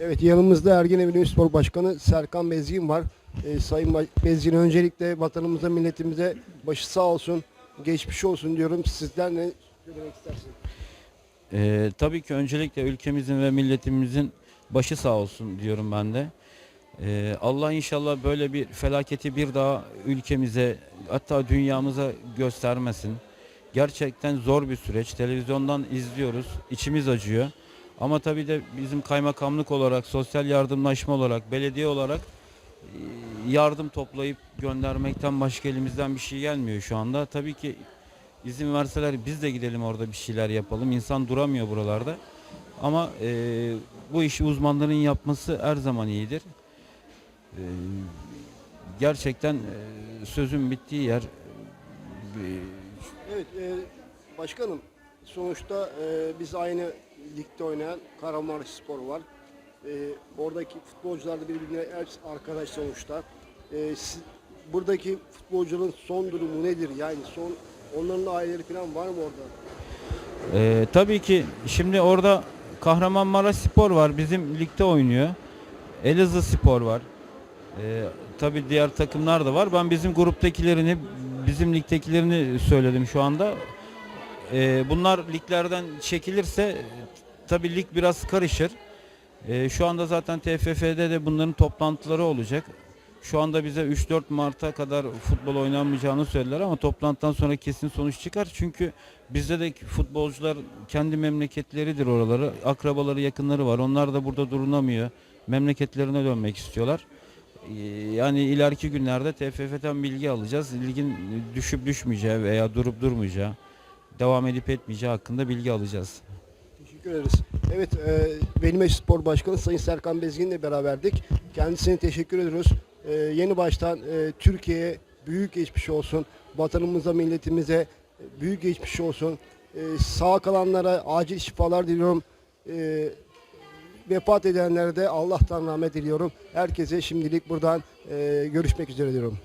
Evet yanımızda Ergin Evinim Spor Başkanı Serkan Bezgin var. Ee, Sayın Bezgin öncelikle vatanımıza milletimize başı sağ olsun, geçmiş olsun diyorum. Sizler ne söylemek istersiniz? Ee, tabii ki öncelikle ülkemizin ve milletimizin başı sağ olsun diyorum ben de. Ee, Allah inşallah böyle bir felaketi bir daha ülkemize hatta dünyamıza göstermesin. Gerçekten zor bir süreç. Televizyondan izliyoruz. içimiz acıyor. Ama tabii de bizim kaymakamlık olarak, sosyal yardımlaşma olarak, belediye olarak e, yardım toplayıp göndermekten başka elimizden bir şey gelmiyor şu anda. Tabii ki izin verseler biz de gidelim orada bir şeyler yapalım. İnsan duramıyor buralarda. Ama e, bu işi uzmanların yapması her zaman iyidir. E, gerçekten e, sözün bittiği yer e, Evet e, başkanım sonuçta e, biz aynı ligde oynayan Kahramanmaraş Spor var. E, oradaki futbolcular da birbirine arkadaş sonuçta. E, siz- buradaki futbolcuların son durumu nedir? Yani son onların aileleri falan var mı orada? Ee, tabii ki şimdi orada Kahramanmaraş Spor var bizim ligde oynuyor. Elazığ Spor var. Ee, tabii diğer takımlar da var. Ben bizim gruptakilerini bizim ligdekilerini söyledim şu anda. Ee, bunlar liglerden çekilirse tabii lig biraz karışır. Ee, şu anda zaten TFF'de de bunların toplantıları olacak. Şu anda bize 3-4 Mart'a kadar futbol oynanmayacağını söylediler ama toplantıdan sonra kesin sonuç çıkar. Çünkü bizde de futbolcular kendi memleketleridir oraları. Akrabaları, yakınları var. Onlar da burada durunamıyor. Memleketlerine dönmek istiyorlar. Ee, Yani ileriki günlerde TFF'den bilgi alacağız. Ligin düşüp düşmeyeceği veya durup durmayacağı, devam edip etmeyeceği hakkında bilgi alacağız. Teşekkür ederiz. Evet, e, Velimeş Spor Başkanı Sayın Serkan Bezgin'le beraberdik. Kendisine teşekkür ediyoruz. E, yeni baştan e, Türkiye'ye büyük geçmiş olsun. Vatanımıza, milletimize e, büyük geçmiş olsun. E, sağ kalanlara acil şifalar diliyorum. E, vefat edenlere de Allah'tan rahmet diliyorum. Herkese şimdilik buradan e, görüşmek üzere diyorum.